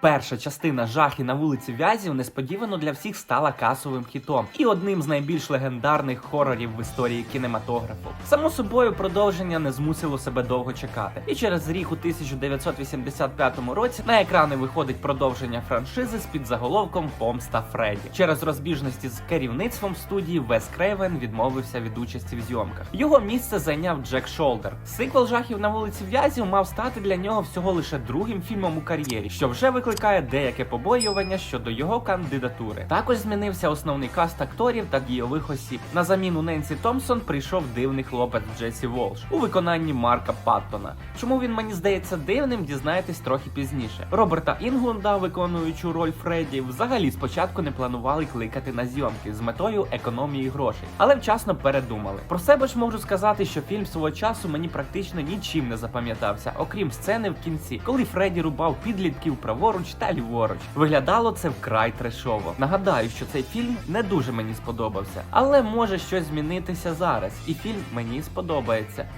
Перша частина жахи на вулиці В'язів несподівано для всіх стала касовим хітом і одним з найбільш легендарних хорорів в історії кінематографу. Само собою, продовження не змусило себе довго чекати. І через рік у 1985 році на екрани виходить продовження франшизи з підзаголовком Помста Фредді. Через розбіжності з керівництвом студії Вес Крейвен відмовився від участі в зйомках. Його місце зайняв Джек Шолдер. Сиквел жахів на вулиці В'язів мав стати для нього всього лише другим фільмом у кар'єрі, що вже викликає деяке побоювання щодо його кандидатури. Також змінився основний каст акторів та дійових осіб. На заміну Ненсі Томпсон прийшов дивний хлопець Джесі Волш у виконанні Марка Паттона. Чому він мені здається дивним, дізнаєтесь трохи пізніше. Роберта Інглунда, виконуючу роль Фредді, взагалі спочатку не планували кликати на зйомки з метою економії грошей, але вчасно передумали. Про себе ж можу сказати, що фільм свого часу мені практично нічим не запам'ятався, окрім сцени в кінці, коли Фредді рубав підлітків праворуч та ліворуч. Виглядало це вкрай трешово. Нагадаю, що цей фільм не дуже мені сподобався, але може щось змінитися зараз, і фільм мені сподобається.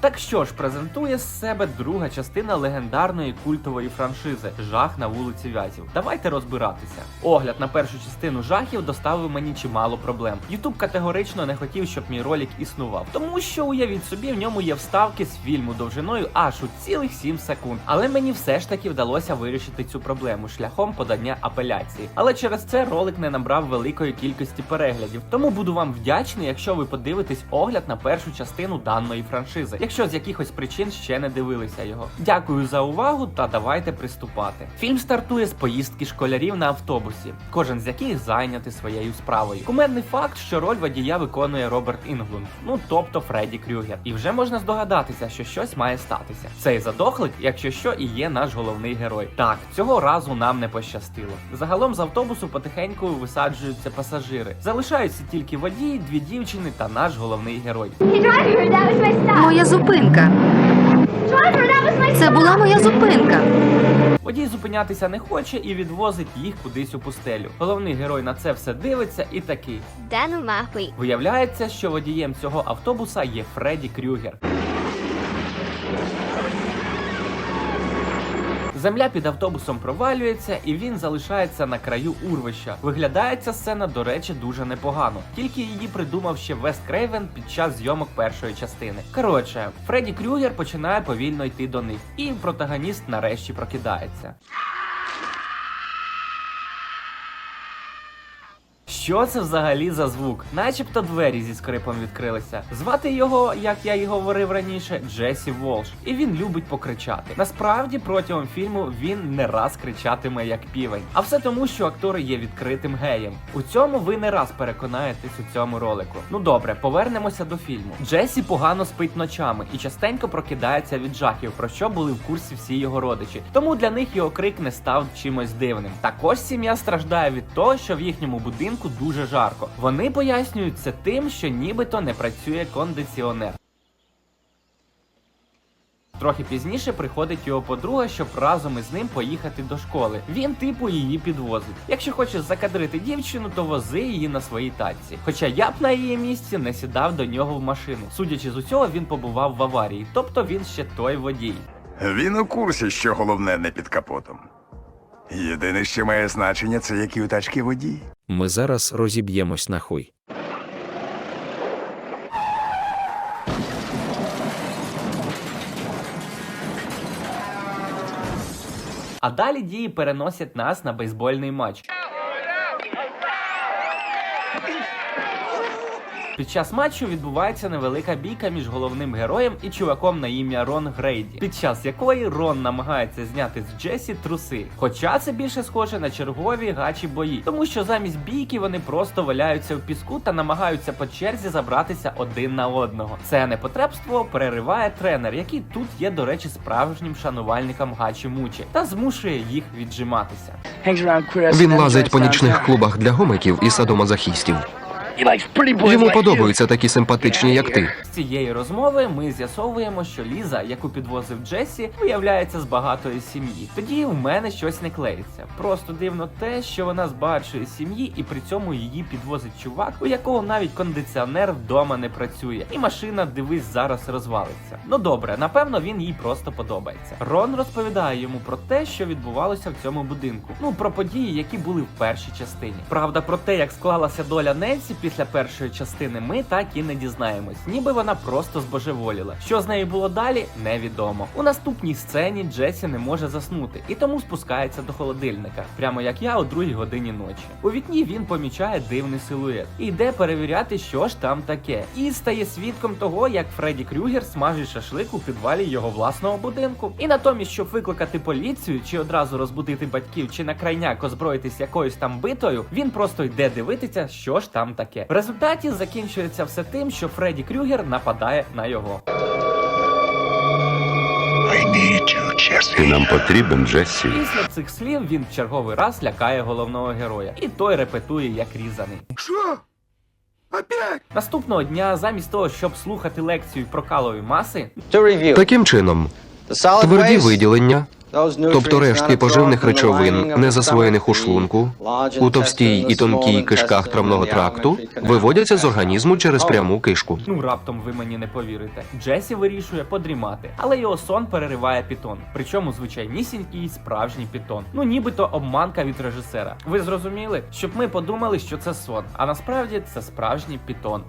Так що ж, презентує з себе друга частина легендарної культової франшизи Жах на вулиці Вязів. Давайте розбиратися. Огляд на першу частину жахів доставив мені чимало проблем. Ютуб категорично не хотів, щоб мій ролик існував, тому що уявіть собі, в ньому є вставки з фільму довжиною аж у цілих 7 секунд. Але мені все ж таки вдалося вирішити цю проблему шляхом подання апеляції. Але через це ролик не набрав великої кількості переглядів. Тому буду вам вдячний, якщо ви подивитесь огляд на першу частину даної франшизи якщо з якихось причин ще не дивилися його. Дякую за увагу та давайте приступати. Фільм стартує з поїздки школярів на автобусі, кожен з яких зайнятий своєю справою. Кумедний факт, що роль водія виконує Роберт Інглунд, ну тобто Фредді Крюгер. І вже можна здогадатися, що щось має статися. Цей задохлик, якщо що, і є наш головний герой. Так, цього разу нам не пощастило. Загалом з автобусу потихеньку висаджуються пасажири. Залишаються тільки водій, дві дівчини та наш головний герой. Моя зупинка. Це була моя зупинка. Водій зупинятися не хоче і відвозить їх кудись у пустелю. Головний герой на це все дивиться і такий. Дену Махуй. Виявляється, що водієм цього автобуса є Фредді Крюгер. Земля під автобусом провалюється, і він залишається на краю урвища. Виглядає ця сцена, до речі, дуже непогано. Тільки її придумав ще Вест Крейвен під час зйомок першої частини. Коротше, Фредді Крюгер починає повільно йти до них, і протагоніст нарешті прокидається. Що це взагалі за звук? Начебто двері зі скрипом відкрилися. Звати його, як я й говорив раніше, Джесі Волш, і він любить покричати. Насправді, протягом фільму він не раз кричатиме як півень. А все тому, що актор є відкритим геєм. У цьому ви не раз переконаєтесь у цьому ролику. Ну добре, повернемося до фільму. Джесі погано спить ночами і частенько прокидається від жахів, про що були в курсі всі його родичі. Тому для них його крик не став чимось дивним. Також сім'я страждає від того, що в їхньому будинку дуже жарко. Вони пояснюють це тим, що нібито не працює кондиціонер. Трохи пізніше приходить його подруга, щоб разом із ним поїхати до школи. Він типу її підвозить. Якщо хочеш закадрити дівчину, то вози її на своїй тачці. Хоча я б на її місці не сідав до нього в машину. Судячи з усього, він побував в аварії, тобто він ще той водій. Він у курсі, що головне не під капотом. Єдине, що має значення, це які у тачки водій. Ми зараз розіб'ємось нахуй. А далі дії переносять нас на бейсбольний матч. Під час матчу відбувається невелика бійка між головним героєм і чуваком на ім'я Рон Грейді, під час якої Рон намагається зняти з Джесі труси. Хоча це більше схоже на чергові гачі бої, тому що замість бійки вони просто валяються в піску та намагаються по черзі забратися один на одного. Це непотребство перериває тренер, який тут є, до речі, справжнім шанувальником гачі мучі та змушує їх віджиматися. Він лазить по нічних клубах для гомиків і садомазохістів. Йому подобаються такі симпатичні, як ти. З цієї розмови ми з'ясовуємо, що Ліза, яку підвозив Джесі, виявляється з багатої сім'ї. Тоді в мене щось не клеїться. Просто дивно те, що вона з багатшої сім'ї, і при цьому її підвозить чувак, у якого навіть кондиціонер вдома не працює, і машина, дивись, зараз розвалиться. Ну добре, напевно, він їй просто подобається. Рон розповідає йому про те, що відбувалося в цьому будинку. Ну про події, які були в першій частині. Правда, про те, як склалася доля Ненсі після першої частини, ми так і не дізнаємось. Ніби вона просто збожеволіла. Що з нею було далі, невідомо. У наступній сцені Джесі не може заснути і тому спускається до холодильника, прямо як я о другій годині ночі. У вікні він помічає дивний силует і йде перевіряти, що ж там таке, і стає свідком того, як Фредді Крюгер смажить шашлик у підвалі його власного будинку. І натомість, щоб викликати поліцію, чи одразу розбудити батьків, чи на крайняк озброїтись якоюсь там битою, він просто йде дивитися, що ж там таке. В результаті закінчується все тим, що Фредді Крюгер нападає на його. Ти нам потрібен, Джессі. Після цих слів він в черговий раз лякає головного героя, і той репетує як різаний. Що? Опять? Наступного дня, замість того, щоб слухати лекцію про калові маси, Таким чином, тверді виділення, тобто рештки поживних речовин, не засвоєних у шлунку, у товстій і тонкій кишках травного тракту, виводяться з організму через пряму кишку. ну раптом ви мені не повірите. Джесі вирішує подрімати, але його сон перериває пітон. Причому звичайнісінький справжній пітон. Ну нібито обманка від режисера. Ви зрозуміли, щоб ми подумали, що це сон, а насправді це справжній пітон.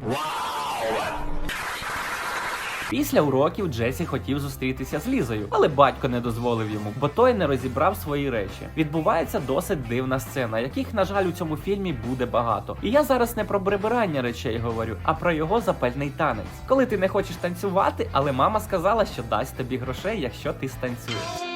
Після уроків Джесі хотів зустрітися з Лізою, але батько не дозволив йому, бо той не розібрав свої речі. Відбувається досить дивна сцена, яких, на жаль, у цьому фільмі буде багато. І я зараз не про прибирання речей говорю, а про його запальний танець. Коли ти не хочеш танцювати, але мама сказала, що дасть тобі грошей, якщо ти станцюєш.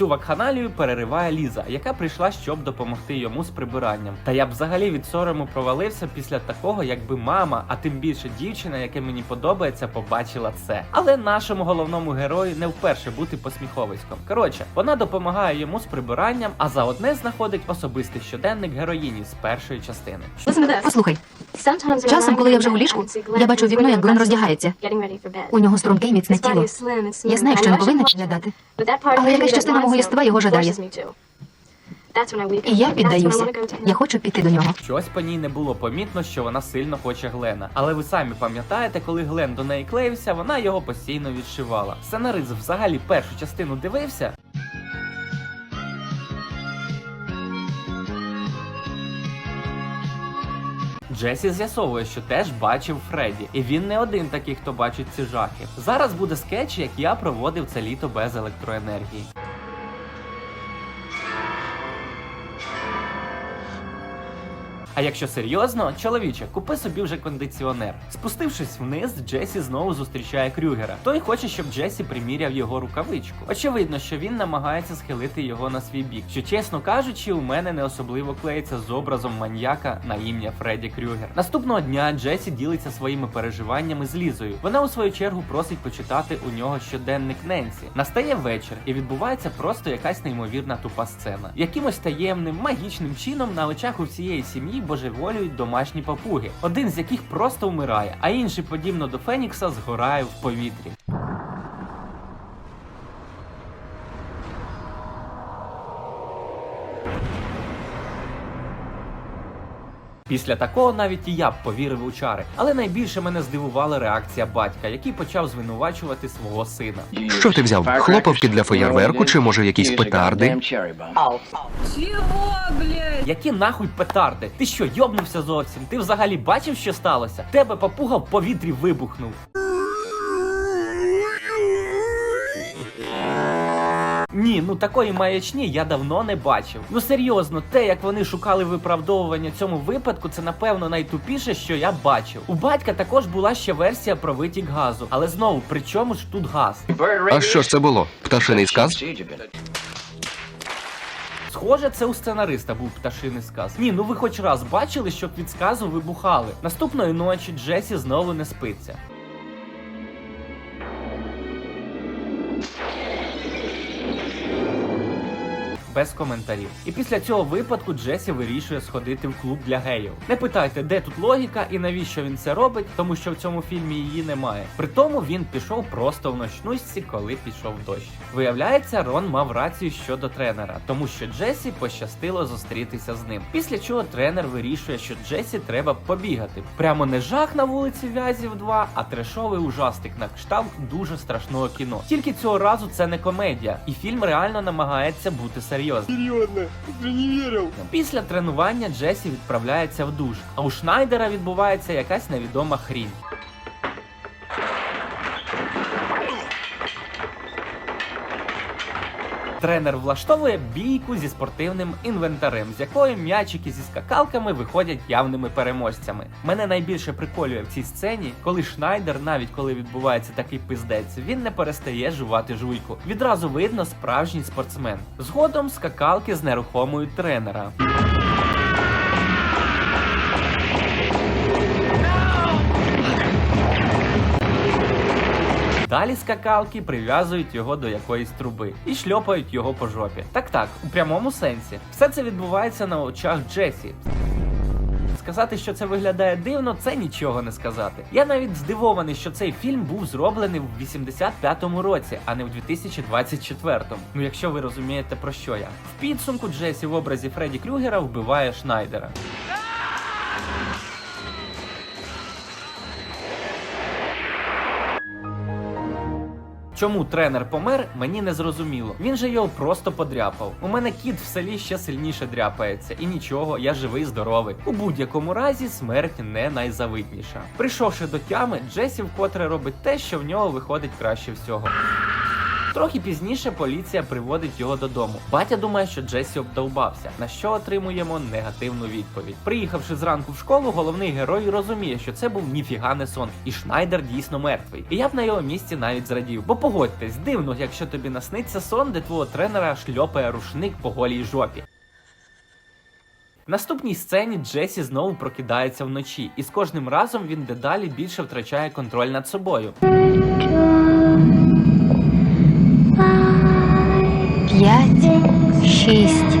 Цю вакханалію перериває Ліза, яка прийшла, щоб допомогти йому з прибиранням. Та я б взагалі від сорому провалився після такого, якби мама, а тим більше дівчина, яка мені подобається, побачила це. Але нашому головному герою не вперше бути посміховиськом. Коротше, вона допомагає йому з прибиранням, а заодне знаходить особистий щоденник героїні з першої частини. Послухай, часом, коли я вже у ліжку, я бачу вікно, як Глен роздягається. У нього струнке міцне тіло. Я знаю, що не повинна глядати, але якась частина мого єства його жадає. І я піддаюся. Я хочу піти до нього. Щось по ній не було помітно, що вона сильно хоче Глена. Але ви самі пам'ятаєте, коли Глен до неї клеївся, вона його постійно відшивала. Сценарист взагалі першу частину дивився. Джесі з'ясовує, що теж бачив Фредді, і він не один такий, хто бачить ці жахи. Зараз буде скетч, як я проводив це літо без електроенергії. А якщо серйозно, чоловіче, купи собі вже кондиціонер. Спустившись вниз, Джесі знову зустрічає Крюгера. Той хоче, щоб Джесі приміряв його рукавичку. Очевидно, що він намагається схилити його на свій бік. Що чесно кажучи, у мене не особливо клеїться з образом маньяка на ім'я Фредді Крюгер. Наступного дня Джесі ділиться своїми переживаннями з Лізою. Вона у свою чергу просить почитати у нього щоденник Ненсі. Настає вечір, і відбувається просто якась неймовірна тупа сцена. Якимось таємним магічним чином на очах у всієї сім'ї божеволюють домашні папуги, один з яких просто вмирає, а інший, подібно до Фенікса, згорає в повітрі. Після такого навіть і я б повірив у чари. Але найбільше мене здивувала реакція батька, який почав звинувачувати свого сина. Що ти взяв? Хлопавки для феєрверку чи може якісь петарди? Які нахуй петарди? Ти що, йобнувся зовсім? Ти взагалі бачив, що сталося? Тебе папуга в повітрі вибухнув. Ні, ну такої маячні я давно не бачив. Ну серйозно, те, як вони шукали виправдовування цьому випадку, це напевно найтупіше, що я бачив. У батька також була ще версія про витік газу, але знову при чому ж тут газ? А що ж це було? Пташиний сказ? Схоже, це у сценариста був пташиний сказ. Ні, ну ви хоч раз бачили, щоб від сказу вибухали. Наступної ночі Джесі знову не спиться. Без коментарів. І після цього випадку Джесі вирішує сходити в клуб для геїв. Не питайте, де тут логіка і навіщо він це робить, тому що в цьому фільмі її немає. При тому він пішов просто в ночнушці, коли пішов дощ. Виявляється, Рон мав рацію щодо тренера, тому що Джесі пощастило зустрітися з ним. Після чого тренер вирішує, що Джесі треба побігати. Прямо не жах на вулиці Вязів 2, а трешовий ужастик на кшталт дуже страшного кіно. Тільки цього разу це не комедія, і фільм реально намагається бути серйозним. Серьезно, уже не вірив. Після тренування Джесі відправляється в душ, а у Шнайдера відбувається якась невідома хрінь. Тренер влаштовує бійку зі спортивним інвентарем, з якої м'ячики зі скакалками виходять явними переможцями. Мене найбільше приколює в цій сцені, коли Шнайдер, навіть коли відбувається такий пиздець, він не перестає жувати жуйку. Відразу видно справжній спортсмен. Згодом скакалки знерухомують тренера. Далі скакалки прив'язують його до якоїсь труби і шльопають його по жопі. Так так, у прямому сенсі. Все це відбувається на очах Джесі. Сказати, що це виглядає дивно, це нічого не сказати. Я навіть здивований, що цей фільм був зроблений в 85-му році, а не в 2024-му. Ну якщо ви розумієте про що я. В підсумку Джесі в образі Фредді Крюгера вбиває Шнайдера. Чому тренер помер, мені не зрозуміло. Він же його просто подряпав. У мене кіт в селі ще сильніше дряпається, і нічого, я живий, здоровий. У будь-якому разі смерть не найзавидніша. Прийшовши до тями, Джесі вкотре робить те, що в нього виходить краще всього. Трохи пізніше поліція приводить його додому. Батя думає, що Джесі обдовбався, на що отримуємо негативну відповідь. Приїхавши зранку в школу, головний герой розуміє, що це був ніфіга не сон, і Шнайдер дійсно мертвий. І я б на його місці навіть зрадів. Бо погодьтесь, дивно, якщо тобі насниться сон, де твого тренера шльопає рушник по голій жопі. Наступній сцені Джесі знову прокидається вночі, і з кожним разом він дедалі більше втрачає контроль над собою. П'ять, шість.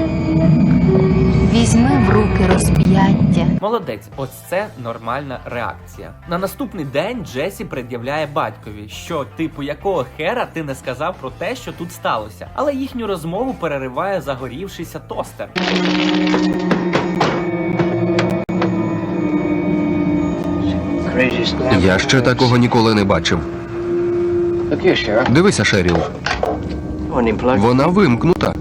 Візьми в руки розп'яття. Молодець, ось це нормальна реакція. На наступний день Джесі пред'являє батькові, що типу якого хера ти не сказав про те, що тут сталося. Але їхню розмову перериває загорівшийся тостер. Я ще такого ніколи не бачив. Дивися, Шеріл. Вона вимкнута.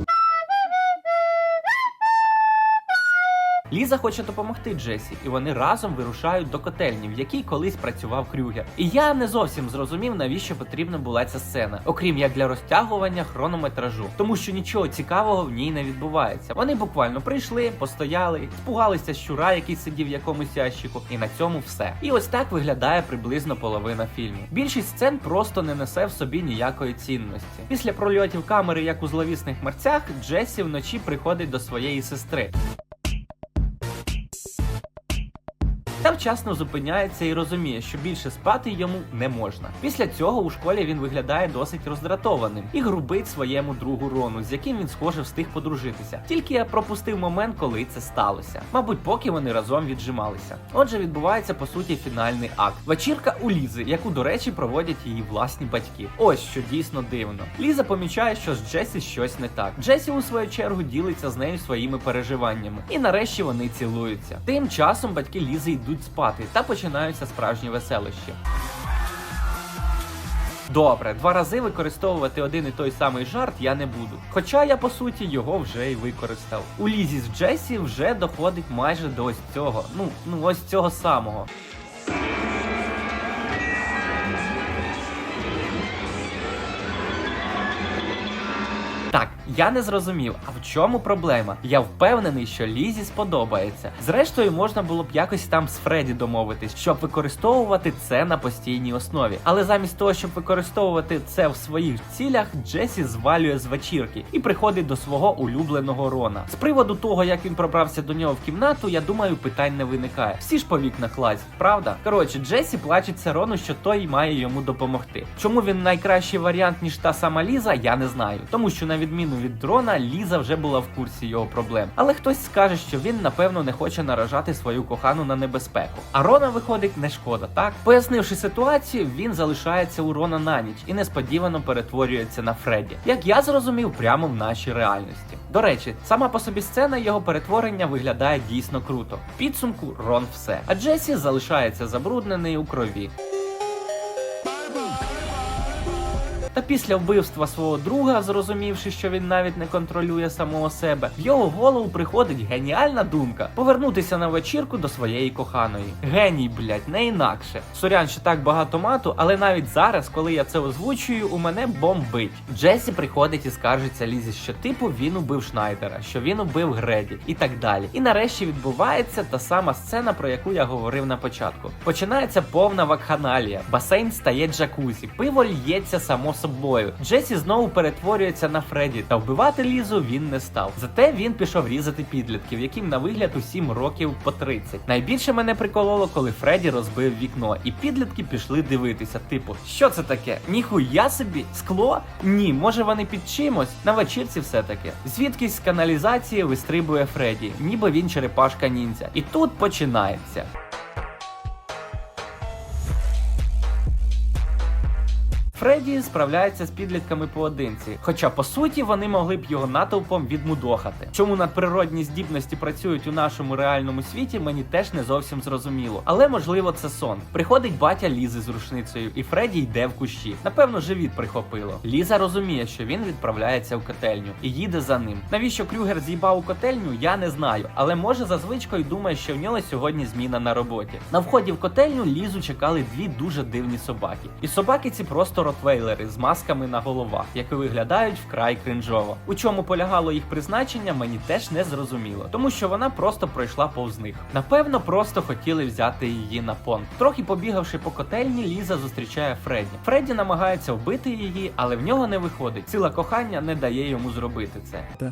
Ліза хоче допомогти Джесі, і вони разом вирушають до котельні, в якій колись працював Крюгер. І я не зовсім зрозумів, навіщо потрібна була ця сцена, окрім як для розтягування хронометражу, тому що нічого цікавого в ній не відбувається. Вони буквально прийшли, постояли, спугалися щура, який сидів в якомусь ящику, і на цьому все. І ось так виглядає приблизно половина фільму. Більшість сцен просто не несе в собі ніякої цінності. Після прольотів камери, як у зловісних мерцях, Джесі вночі приходить до своєї сестри. Та вчасно зупиняється і розуміє, що більше спати йому не можна. Після цього у школі він виглядає досить роздратованим і грубить своєму другу Рону, з яким він схоже встиг подружитися. Тільки я пропустив момент, коли це сталося. Мабуть, поки вони разом віджималися. Отже, відбувається по суті фінальний акт. Вечірка у Лізи, яку, до речі, проводять її власні батьки. Ось що дійсно дивно. Ліза помічає, що з Джесі щось не так. Джесі, у свою чергу, ділиться з нею своїми переживаннями. І нарешті вони цілуються. Тим часом батьки Лізи йдуть спати та починаються справжні веселощі. Добре, два рази використовувати один і той самий жарт я не буду. Хоча я по суті його вже й використав. У лізі з Джесі вже доходить майже до ось цього. Ну, ну ось цього самого. Так, я не зрозумів, а в чому проблема? Я впевнений, що Лізі сподобається. Зрештою, можна було б якось там з Фредді домовитись, щоб використовувати це на постійній основі. Але замість того, щоб використовувати це в своїх цілях, Джесі звалює з вечірки і приходить до свого улюбленого Рона. З приводу того, як він пробрався до нього в кімнату, я думаю, питань не виникає. Всі ж по вікнах лазять, правда? Коротше, Джесі плачеться Рону, що той має йому допомогти. Чому він найкращий варіант, ніж та сама Ліза, я не знаю. Тому що на відміну від дрона, Ліза вже була в курсі його проблем. Але хтось скаже, що він напевно не хоче наражати свою кохану на небезпеку. А Рона виходить не шкода, так? Пояснивши ситуацію, він залишається у Рона на ніч і несподівано перетворюється на Фредді. Як я зрозумів, прямо в нашій реальності. До речі, сама по собі сцена його перетворення виглядає дійсно круто. В підсумку Рон все. А Джесі залишається забруднений у крові. Та після вбивства свого друга, зрозумівши, що він навіть не контролює самого себе, в його голову приходить геніальна думка повернутися на вечірку до своєї коханої. Геній, блять, не інакше. Сорян, що так багато мату, але навіть зараз, коли я це озвучую, у мене бомбить. Джесі приходить і скаржиться Лізі, що типу він убив Шнайдера, що він убив Греді і так далі. І нарешті відбувається та сама сцена, про яку я говорив на початку. Починається повна вакханалія. Басейн стає джакузі, пиво л'ється само собою. Джесі знову перетворюється на Фредді, та вбивати Лізу він не став. Зате він пішов різати підлітків, яким на вигляд у 7 років по 30. Найбільше мене прикололо, коли Фредді розбив вікно, і підлітки пішли дивитися. Типу, що це таке? Ніхуя собі? Скло? Ні, може вони під чимось? На вечірці все таки. Звідкись з каналізації вистрибує Фредді, ніби він черепашка ніндзя. І тут починається. Фредді справляється з підлітками поодинці, хоча по суті вони могли б його натовпом відмудохати. Чому надприродні здібності працюють у нашому реальному світі, мені теж не зовсім зрозуміло. Але можливо це сон. Приходить батя Лізи з рушницею, і Фредді йде в кущі. Напевно, живіт прихопило. Ліза розуміє, що він відправляється в котельню і їде за ним. Навіщо Крюгер з'їбав у котельню, я не знаю, але може за звичкою думає, що в нього сьогодні зміна на роботі. На вході в котельню Лізу чекали дві дуже дивні собаки. І собаки ці просто ротвейлери з масками на головах, які виглядають вкрай кринжово. У чому полягало їх призначення, мені теж не зрозуміло, тому що вона просто пройшла повз них. Напевно, просто хотіли взяти її на понт. Трохи побігавши по котельні, Ліза зустрічає Фредді. Фредді намагається вбити її, але в нього не виходить. Сила кохання не дає йому зробити це.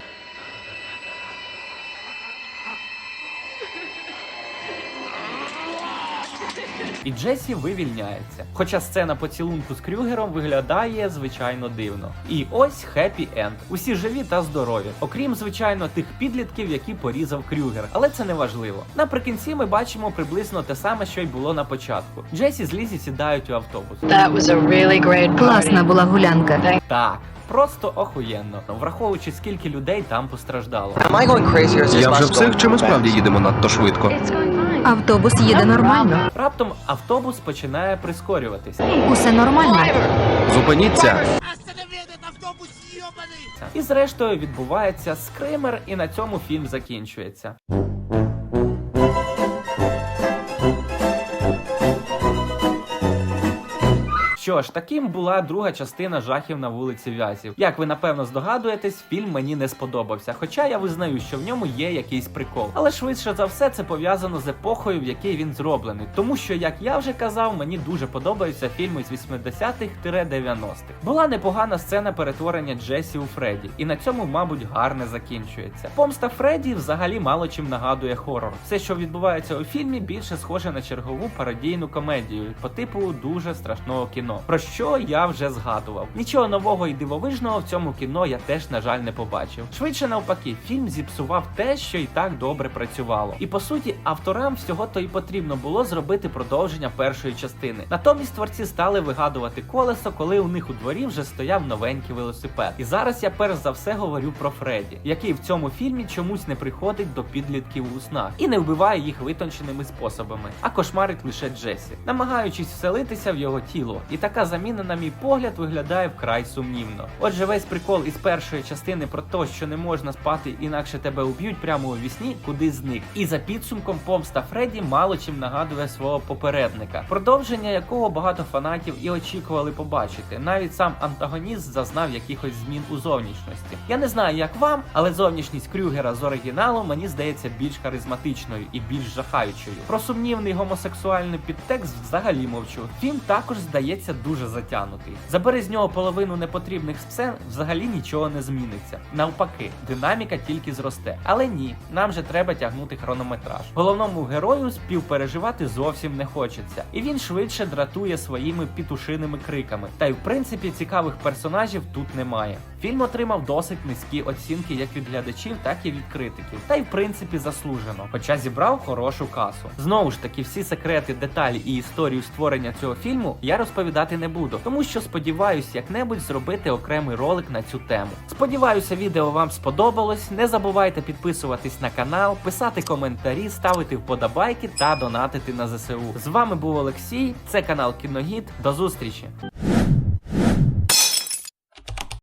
І Джесі вивільняється. Хоча сцена поцілунку з Крюгером виглядає звичайно дивно. І ось хеппі енд. Усі живі та здорові, окрім звичайно тих підлітків, які порізав Крюгер. Але це не важливо. Наприкінці ми бачимо приблизно те саме, що й було на початку. Джесі з Лізі сідають у автобус. That was a really great party. Класна була гулянка. Так. Просто охуєнно, враховуючи скільки людей там постраждало. Я вже псих, чи ми справді їдемо надто швидко? Автобус їде нормально. Раптом автобус починає прискорюватися. Усе нормально. Зупиніться! І зрештою відбувається скример, і на цьому фільм закінчується. Що ж, таким була друга частина жахів на вулиці Вязів. Як ви напевно здогадуєтесь, фільм мені не сподобався. Хоча я визнаю, що в ньому є якийсь прикол. Але швидше за все це пов'язано з епохою, в якій він зроблений. Тому що, як я вже казав, мені дуже подобаються фільми з 80-х-90-х. Була непогана сцена перетворення Джесі у Фредді, і на цьому, мабуть, гарне закінчується. Помста Фредді взагалі мало чим нагадує хорор. Все, що відбувається у фільмі, більше схоже на чергову пародійну комедію по типу дуже страшного кіно. Про що я вже згадував. Нічого нового і дивовижного в цьому кіно я теж, на жаль, не побачив. Швидше навпаки, фільм зіпсував те, що і так добре працювало. І по суті, авторам всього то і потрібно було зробити продовження першої частини. Натомість творці стали вигадувати колесо, коли у них у дворі вже стояв новенький велосипед. І зараз я перш за все говорю про Фредді, який в цьому фільмі чомусь не приходить до підлітків у снах і не вбиває їх витонченими способами, а кошмарить лише Джесі, намагаючись вселитися в його тіло. І така заміна, на мій погляд, виглядає вкрай сумнівно. Отже, весь прикол із першої частини про те, що не можна спати, інакше тебе уб'ють прямо у вісні, куди зник. І за підсумком помста Фредді мало чим нагадує свого попередника, продовження якого багато фанатів і очікували побачити. Навіть сам антагоніст зазнав якихось змін у зовнішності. Я не знаю, як вам, але зовнішність Крюгера з оригіналу мені здається більш харизматичною і більш жахаючою. Про сумнівний гомосексуальний підтекст взагалі мовчу. Фільм також здається дуже затягнутий. Забери з нього половину непотрібних сцен, взагалі нічого не зміниться. Навпаки, динаміка тільки зросте. Але ні, нам же треба тягнути хронометраж. Головному герою співпереживати зовсім не хочеться, і він швидше дратує своїми пітушиними криками. Та й в принципі цікавих персонажів тут немає. Фільм отримав досить низькі оцінки як від глядачів, так і від критиків. Та й в принципі заслужено, хоча зібрав хорошу касу. Знову ж таки, всі секрети, деталі і історію створення цього фільму я розповідати не буду, тому що сподіваюся як-небудь зробити окремий ролик на цю тему. Сподіваюся, відео вам сподобалось. Не забувайте підписуватись на канал, писати коментарі, ставити вподобайки та донатити на ЗСУ. З вами був Олексій, це канал Кіногід. До зустрічі!